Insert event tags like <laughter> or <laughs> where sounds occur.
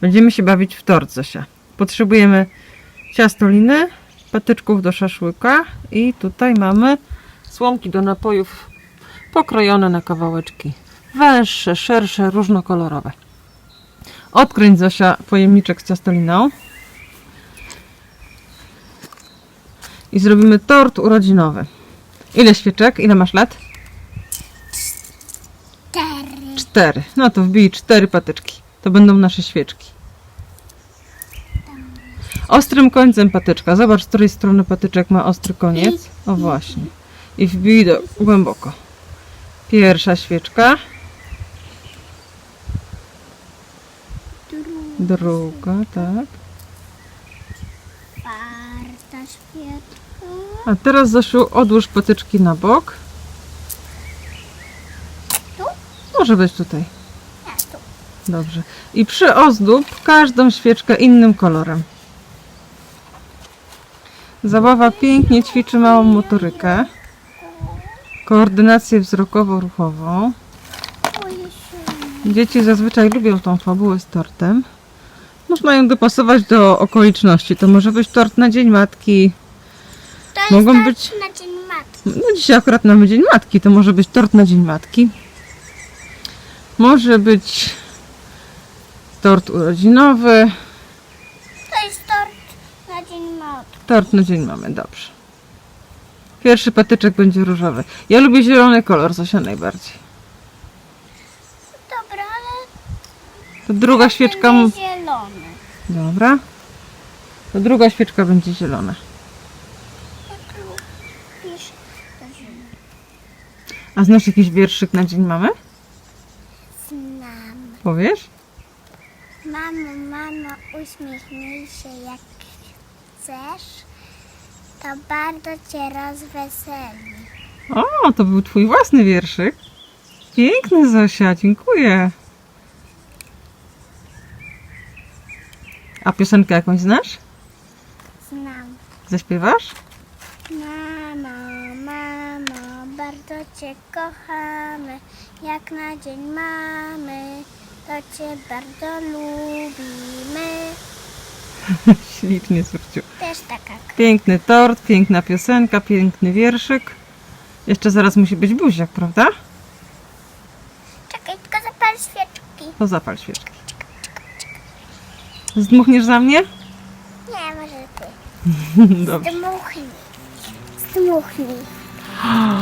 Będziemy się bawić w tort, Zosia. Potrzebujemy ciastoliny, patyczków do szaszłyka i tutaj mamy słomki do napojów pokrojone na kawałeczki. Węższe, szersze, różnokolorowe. Odkręć Zosia pojemniczek z ciastoliną. I zrobimy tort urodzinowy. Ile świeczek? Ile masz lat? Cztery. Cztery. No to wbij cztery patyczki. To będą nasze świeczki. Ostrym końcem patyczka. Zobacz, z której strony patyczek ma ostry koniec. O właśnie. I wbij do, głęboko. Pierwsza świeczka. Druga, tak. Czwarta świeczka. A teraz Zosiu odłóż patyczki na bok. Tu? Może być tutaj. Dobrze. I przyozdób każdą świeczkę innym kolorem. Zabawa pięknie ćwiczy małą motorykę, koordynację wzrokowo-ruchową. Dzieci zazwyczaj lubią tą fabułę z tortem. Można ją dopasować do okoliczności. To może być tort na Dzień Matki. To Mogą tort być- na dzień matki. No dzisiaj akurat mamy Dzień Matki, to może być tort na Dzień Matki. Może być tort urodzinowy. To jest tort na dzień matki. Tort na dzień mamy, dobrze. Pierwszy patyczek będzie różowy. Ja lubię zielony kolor, Zosia najbardziej. Dobra, ale To druga świeczka... m- będzie zielony. Dobra. To druga świeczka będzie zielona. To zielony. A znasz jakiś wierszyk na dzień mamy? Znam. Powiesz? Mamo, mamo, uśmiechnij się jak chcesz. To bardzo cię rozweseli. O, to był twój własny wierszyk. Piękny, Zosia, dziękuję. A piosenkę jakąś znasz? Znam. Zaśpiewasz? Mamo, mamo, bardzo cię kochamy. Jak na dzień mamy, to cię bardzo lubimy. <laughs> Ślicznie, Surciu. Też taka. Piękny tort, piękna piosenka, piękny wierszyk. Jeszcze zaraz musi być buziak, prawda? Czekaj, tylko zapal świeczki. To zapal świeczkę. Zdmuchniesz za mnie? Nie, może ty. <laughs> Dobrze. Zdmuchnij. Zdmuchnij. <gasps>